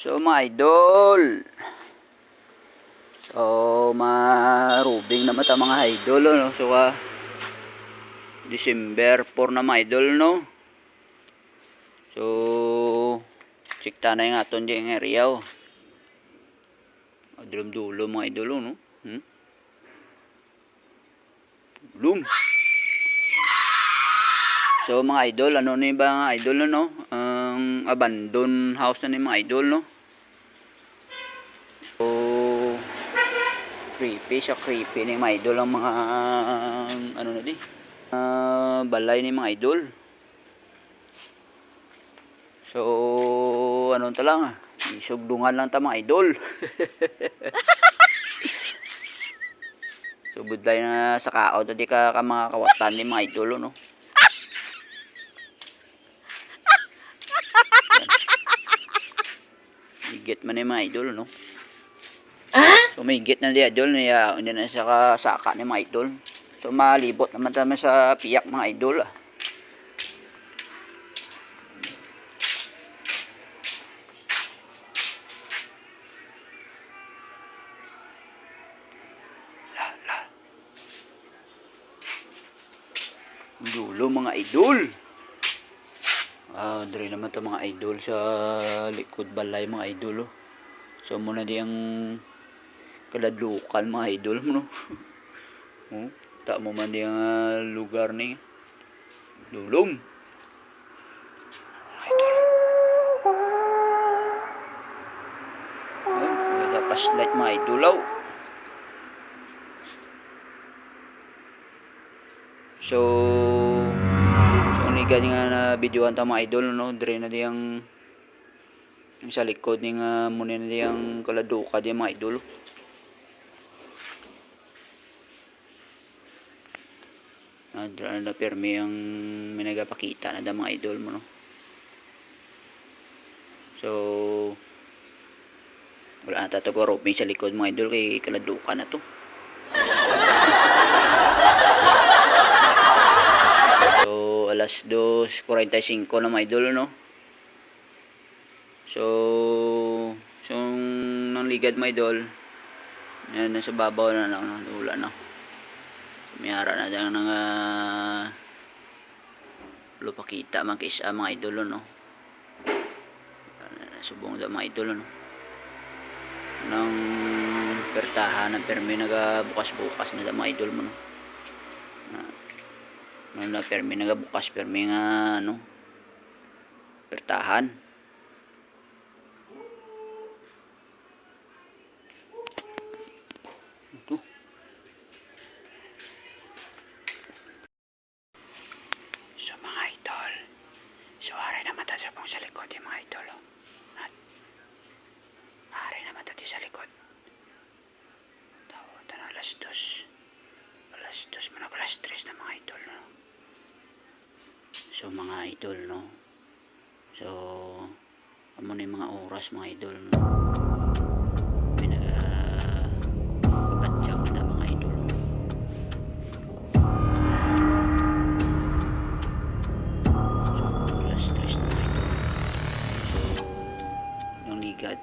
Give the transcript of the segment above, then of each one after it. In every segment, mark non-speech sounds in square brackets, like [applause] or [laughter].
So mga idol. So marubing naman ta mga idol no. So ah, December 4 na mga idol no. So check ta na yung aton di nga area. oh. Adulom dulo mga idol no. Hmm? Dulom. So mga idol, ano na yung mga idol no? Ang abandoned house na ni mga idol no? So creepy siya, creepy ni mga idol ang mga ano na di? ah, balay ni mga idol. So ano ta lang ah? Isugdungan lang ta mga idol. [laughs] so budlay na sa kao, di ka, ka mga kawatan ni mga idol no? Higit man ni mga idol, no? So may higit na di idol, niya, hindi na siya kasaka ni mga idol. So malibot naman tayo sa piyak mga idol. Ah. Dulo mga idol. Ah, dre naman to mga idol sa likod balay mga idol oh. So muna di ang kaladlukan mga idol mo [laughs] no. oh, ta mo man di ang ah, lugar ni Dulong. Idol. Oh, flashlight mga idol oh. So, so ni gani nga na videoan ta mga idol no, dire na di ang yung sa likod ni nga muna na di ang kaladuka di mga idol. Na dire na permi ang minagapakita na da mga idol mo no. So, wala na roping sa likod mga idol kay kaladuka na to. So, alas 2.45 na mga idol, no? So, so, nang ligad mga idol, yan, nasa babaw na lang, no? wala na. Mayara na dyan ng uh, lupakita mga kisa mga idol, no? Subong da mga idol, no? Nang pertahan ng permi nagabukas-bukas na da mga idol mo, no? Ano na permi nagabukas permi nga ano pertahan ito so mga idol so tayo sa pang sa likod yung idol oh. tayo sa likod tao tayo alas dos alas dos man ako alas tres na mga idol no? So mga idol no. So amo na yung mga oras mga idol no. Pinaga pabatyak na mga idol. So alas tres na yung ligad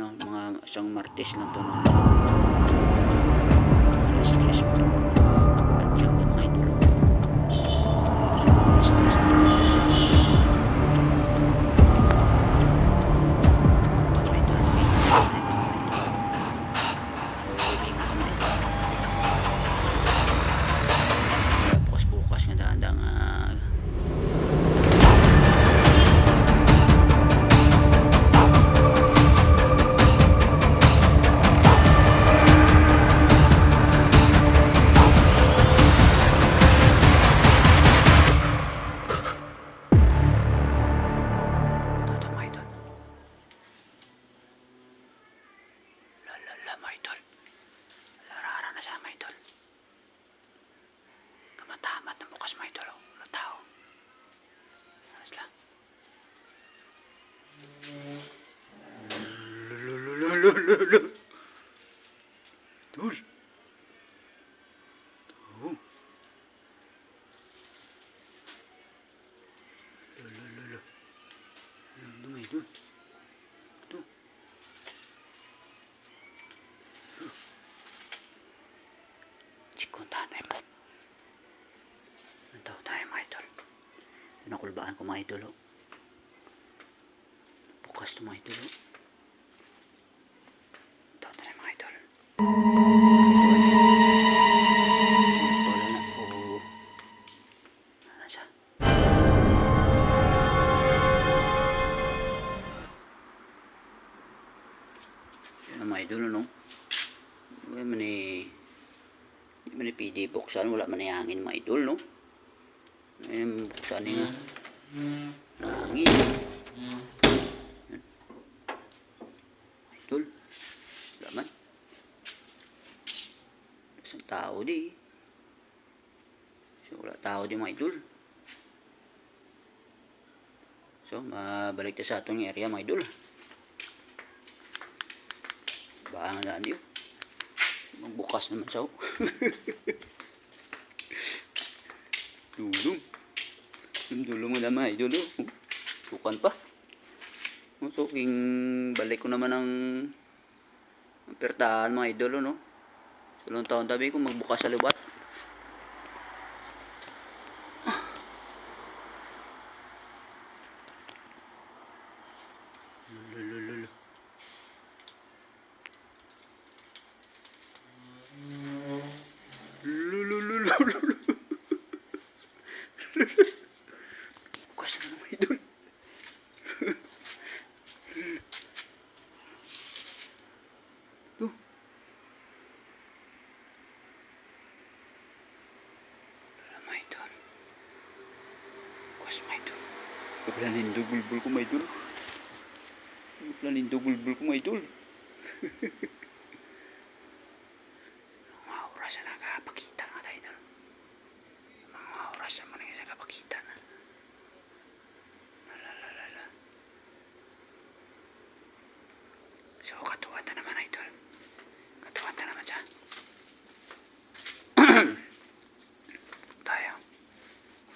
no mga isang martes lang to no. Alas tres pa dur dur dur. Dur. Dur. Lo lo lo lo. Lo lo dur. Dur. Chikon tayo mo. Nandaw tayo mga idol. Ko mga idol. Oh. Bukas to mga idol. Oh. PD buksan. Wala man eh hangin mga idol, no? Ngayon buksan nga. Hangin. Yan. Idol. Wala man. Isang di. So, wala tao di mga idol. So, mabalik ta sa atong area mga idol. Baka nga daan yun. Magbukas naman sa [laughs] Dulong. Dulong mo naman, idol. oh. Bukan pa. Oh, So, king balik ko naman ang ang pertahan mga idol, no? Sulong taon tabi ko magbukas sa lubat. Lulululu. Lulululu. Bukas na naman idol. Oh. Wala mga idol. Bukas mga idol. Wala nindog bulbul ko mga idol. Wala nindog bulbul ko mga [laughs] idol. Mga oras na nakapakita nga tayo idol. Mga oras na mga sa kapakita na. Lalalala. So, katuwatan naman, idol. Katuwatan naman siya. Tayo.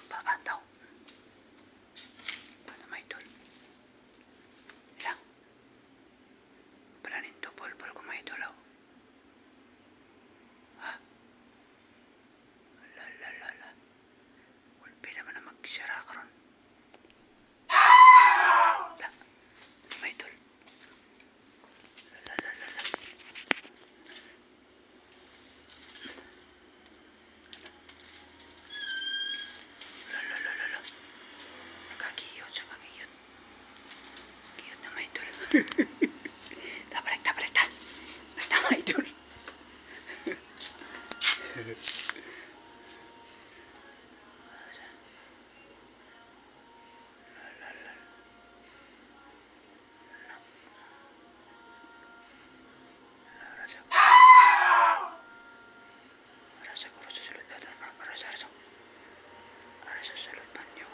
Paataw. Paano, mga idol? Lang. Pala nito, bulbul ko, mga idol, oh. Ha? Lalalala. Ulpi naman na magsara ka ron. La. Mga idol. Lalalala. Lalalala. Nakakiyot sa kakiyot. Kiyot na mga idol. Tabalik, tabalik, ta. Balik na mga idol. Rasa. Rasa ko sa sulod na rasa rasa. Rasa sulod pa niyo.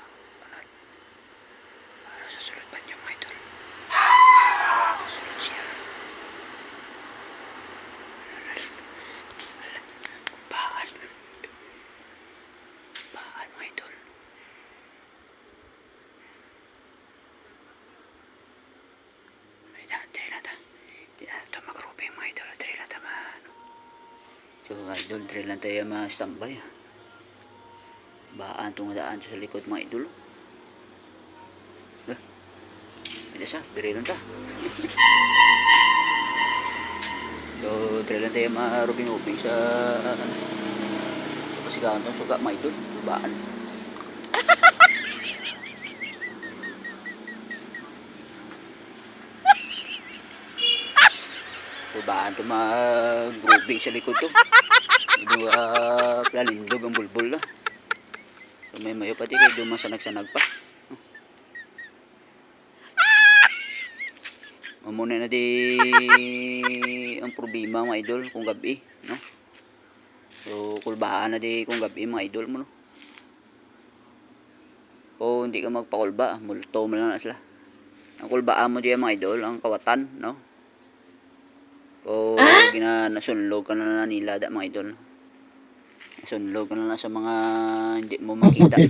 Alat. Pa niyo, mga idol. Sulod siya. Baan, mga. Di na ito mag-grouping mga idol. Dali na ta ma... ano. So, idol, ah. Baan itong daan sa likod mga idol. Ito siya, dali lang ta. so, dali lang tayo ma-rubing-ubing sa... ano, Sa pasigahan itong suga mga idol. Baan. Babaan to mag-grouping sa likod to. Ito uh, lalindog ang bulbul na. So may mayo pati kayo dumasanag-sanag pa. Mamuna na di ang problema mga idol kung gabi, no? So kulbaan na di kung gabi mga idol mo, no? O hindi ka magpakulba, multo mo lang na sila. Ang kulbaan mo di mga idol, ang kawatan, no? O gina nasunlog ka na na nila da mga idol. Nasunlog ka na na sa mga hindi mo makita. [laughs]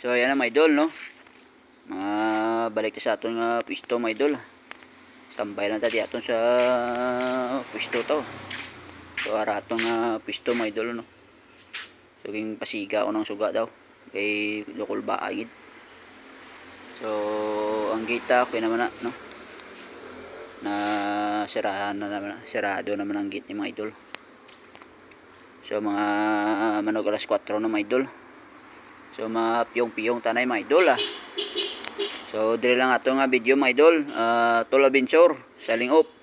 so ayan na mga idol no. Mga balik sa aton nga pwesto mga idol. Standby lang tadi aton sa pwesto to. So ara aton nga pwesto mga idol no. So ging pasiga ko ng suga daw. Kay Lukol ba agid. So ang gate okay naman na no. Na sirahan na naman, sirado naman ang gate ni mga idol. So mga manog alas 4 na mga idol. So mga piyong-piyong tanay mga idol ah. So dire lang ato nga video mga idol. Uh, Tula Bensor, selling off.